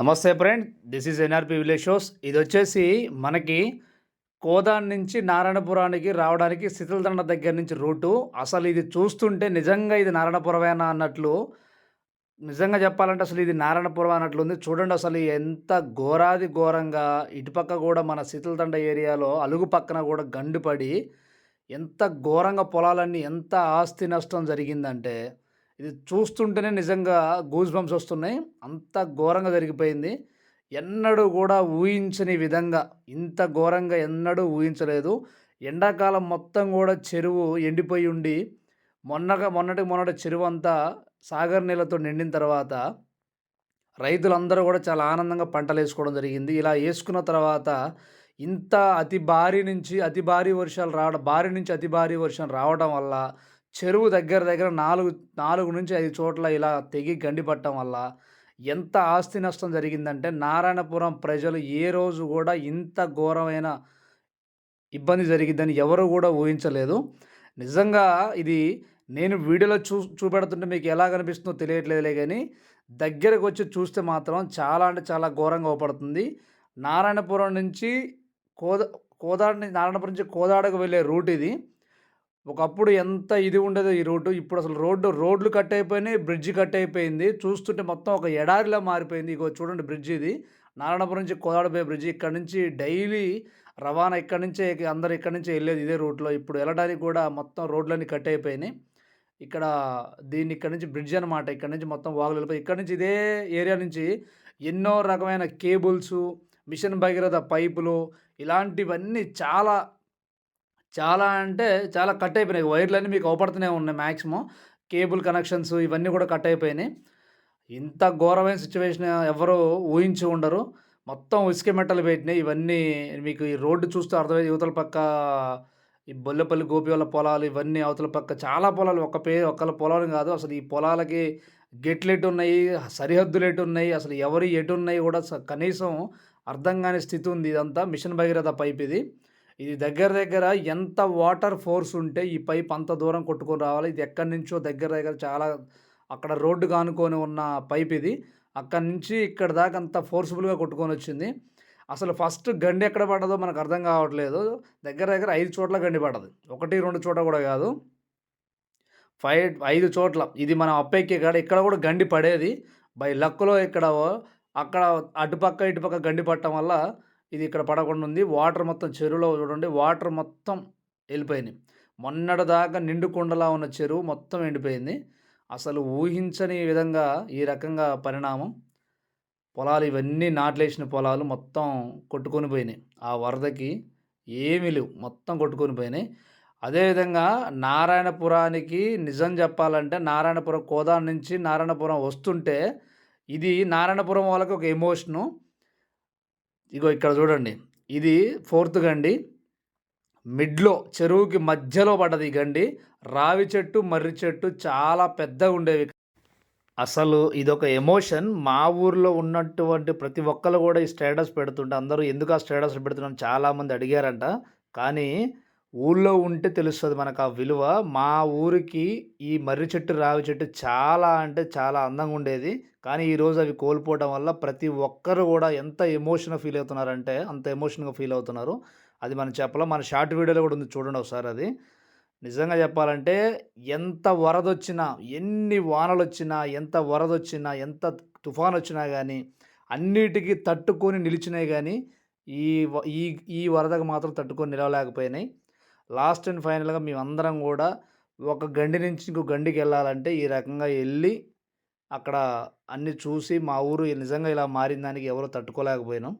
నమస్తే friend this is NRP village shows. ఇది వచ్చేసి మనకి కోదాన్ నుంచి నారాయణపురానికి రావడానికి శిథిలదండ దగ్గర నుంచి రూటు. అసలు ఇది చూస్తుంటే నిజంగా ఇది నారాయణపురమేనా అన్నట్లు నిజంగా చెప్పాలంటే అసలు ఇది నారాయణపురం అన్నట్లుంది చూడండి అసలు ఎంత ఘోరాది ఘోరంగా ఇటుపక్క కూడా మన శీతలదండ ఏరియాలో అలుగు పక్కన కూడా గండుపడి ఎంత ఘోరంగా పొలాలన్నీ ఎంత ఆస్తి నష్టం జరిగిందంటే ఇది చూస్తుంటేనే నిజంగా గూజ్ బంప్స్ వస్తున్నాయి. అంత ఘోరంగా జరిగిపోయింది. ఎన్నడూ కూడా ఊహించని విధంగా ఇంత ఘోరంగా ఎన్నడూ ఊహించలేదు. ఎండాకాలం మొత్తం కూడా చెరువు ఎండిపోయి ఉండి మొన్నగా మొన్నటి మొన్నటి చెరువు అంతా సాగర్ నీళ్ళతో నిండిన తర్వాత రైతులందరూ కూడా చాలా ఆనందంగా పంటలు వేసుకోవడం జరిగింది. ఇలా వేసుకున్న తర్వాత ఇంత అతి భారీ నుంచి అతి భారీ వర్షాలు రావడం భారీ నుంచి అతి భారీ వర్షం రావడం వల్ల చెరువు దగ్గర దగ్గర నాలుగు నాలుగు నుంచి ఐదు చోట్ల ఇలా తెగి గండిపట్టడం వల్ల ఎంత ఆస్తి నష్టం జరిగిందంటే నారాయణపురం ప్రజలు ఏ రోజు కూడా ఇంత ఘోరమైన ఇబ్బంది జరిగిద్దని ఎవరు కూడా ఊహించలేదు. నిజంగా ఇది నేను వీడియోలో చూ చూపెడుతుంటే మీకు ఎలా కనిపిస్తుందో తెలియట్లేదులే కానీ దగ్గరకు వచ్చి చూస్తే మాత్రం చాలా అంటే చాలా ఘోరంగా అవపడుతుంది. నారాయణపురం నుంచి కోద కోదాడ నారాయణపురం నుంచి కోదాడకు వెళ్ళే రూట్ ఇది. ఒకప్పుడు ఎంత ఇది ఉండేదో ఈ రోడ్డు ఇప్పుడు అసలు రోడ్డు రోడ్లు కట్ అయిపోయినాయి బ్రిడ్జి కట్ అయిపోయింది. చూస్తుంటే మొత్తం ఒక ఎడారిలా మారిపోయింది. ఇగో చూడండి బ్రిడ్జ్ ఇది. నారాయణపురం నుంచి కోదాడపోయే బ్రిడ్జ్. ఇక్కడ నుంచి డైలీ రవాణా ఇక్కడ నుంచే అందరు ఇక్కడ నుంచి వెళ్ళేది ఇదే రూట్లో ఇప్పుడు వెళ్ళడానికి కూడా మొత్తం రోడ్లన్నీ కట్ అయిపోయినాయి. ఇక్కడ దీన్ని ఇక్కడ నుంచి బ్రిడ్జ్ అనమాట ఇక్కడ నుంచి మొత్తం వాగులు వెళ్ళిపోయి ఇక్కడ నుంచి ఇదే ఏరియా నుంచి ఎన్నో రకమైన కేబుల్స్ మిషన్ భగీరథ పైపులు ఇలాంటివన్నీ చాలా చాలా అంటే చాలా కట్ అయిపోయినాయి. వైర్లన్నీ మీకు అవపడుతూనే ఉన్నాయి మ్యాక్సిమం కేబుల్ కనెక్షన్స్ ఇవన్నీ కూడా కట్ అయిపోయినాయి. ఇంత ఘోరమైన సిచ్యువేషన్ ఎవరు ఊహించి ఉండరు. మొత్తం ఇసుక మెట్టలు పెట్టినాయి. ఇవన్నీ మీకు ఈ రోడ్డు చూస్తే అర్థమైంది. యువతల పక్క ఈ బొల్లపల్లి గోపి వాళ్ళ పొలాలు ఇవన్నీ అవతల పక్క చాలా పొలాలు. ఒక పే ఒకళ్ళ పొలాలు కాదు. అసలు ఈ పొలాలకి గెట్లు ఎటు ఉన్నాయి సరిహద్దులు ఎటు ఉన్నాయి. అసలు ఎవరు ఎటు ఉన్నాయి కూడా కనీసం అర్థం కాని స్థితి ఉంది ఇదంతా. మిషన్ భగీరథ పైప్ ఇది. ఇది దగ్గర దగ్గర ఎంత వాటర్ ఫోర్స్ ఉంటే ఈ పైప్ అంత దూరం కొట్టుకొని రావాలి. ఇది ఎక్కడి నుంచో దగ్గర దగ్గర చాలా అక్కడ రోడ్డు కానుకొని ఉన్న పైప్ ఇది. అక్కడి నుంచి ఇక్కడ దాకా అంత ఫోర్స్ఫుల్గా కొట్టుకొని వచ్చింది. అసలు ఫస్ట్ గండి ఎక్కడ పడ్డదో మనకు అర్థం కావట్లేదు. దగ్గర దగ్గర ఐదు చోట్ల గండి పడ్డది. ఒకటి రెండు చోట్ల కూడా కాదు. ఫైవ్ ఐదు చోట్ల. ఇది మనం అప్పెక్కే కాడ ఇక్కడ కూడా గండి పడేది. బై లక్లో ఇక్కడ అక్కడ అటుపక్క ఇటుపక్క గండి పట్టడం వల్ల ఇది ఇక్కడ పడకుండా ఉంది. వాటర్ మొత్తం చెరువులో చూడండి. వాటర్ మొత్తం వెళ్ళిపోయినాయి మొన్నటి దాకా నిండు కుండలా ఉన్న చెరువు మొత్తం ఎండిపోయింది. అసలు ఊహించని విధంగా ఈ రకంగా పరిణామం. పొలాలు ఇవన్నీ నాట్లేసిన పొలాలు మొత్తం కొట్టుకొని పోయినాయి. ఆ వరదకి ఏమీ లేవు. మొత్తం కొట్టుకొని పోయినాయి. అదేవిధంగా నారాయణపురానికి నిజం చెప్పాలంటే నారాయణపురం కోదాన్ నుంచి నారాయణపురం వస్తుంటే ఇది నారాయణపురం వాళ్ళకి ఒక ఎమోషను. ఇగో ఇక్కడ చూడండి. ఇది ఫోర్త్ గండి. మిడ్లో చెరువుకి మధ్యలో పడ్డది గండి. రావి చెట్టు మర్రి చెట్టు చాలా పెద్దగా ఉండేవి. అసలు ఇదొక ఎమోషన్. మా ఊర్లో ఉన్నటువంటి ప్రతి ఒక్కరు కూడా ఈ స్టేటస్ పెడుతుంటే అందరూ ఎందుకు ఆ స్టేటస్ పెడుతున్నాం చాలామంది అడిగారంట. కానీ ఊళ్ళో ఉంటే తెలుస్తుంది మనకు ఆ విలువ. మా ఊరికి ఈ మర్రి చెట్టు రావి చెట్టు చాలా అంటే చాలా అందంగా ఉండేది. కానీ ఈరోజు అవి కోల్పోవడం వల్ల ప్రతి ఒక్కరు కూడా ఎంత ఎమోషన్గా ఫీల్ అవుతున్నారంటే అంత ఎమోషన్గా ఫీల్ అవుతున్నారు. అది మనం చెప్పలేం. మన షార్ట్ వీడియోలో కూడా ఉంది చూడండి ఒకసారి అది. నిజంగా చెప్పాలంటే ఎంత వరద వచ్చినా ఎన్ని వానలు వచ్చినా ఎంత వరద వచ్చినా ఎంత తుఫాన్ వచ్చినా కానీ అన్నిటికీ తట్టుకొని నిలిచినాయి కానీ ఈ ఈ ఈ వరదకు మాత్రం తట్టుకొని నిలవలేకపోయినాయి. లాస్ట్ అండ్ ఫైనల్గా మేమందరం కూడా ఒక గండి నుంచి ఇంకో గండికి వెళ్ళాలంటే ఈ రకంగా వెళ్ళి అక్కడ అన్నీ చూసి మా ఊరు నిజంగా ఇలా మారిన దానికి ఎవరు తట్టుకోలేకపోయినాం.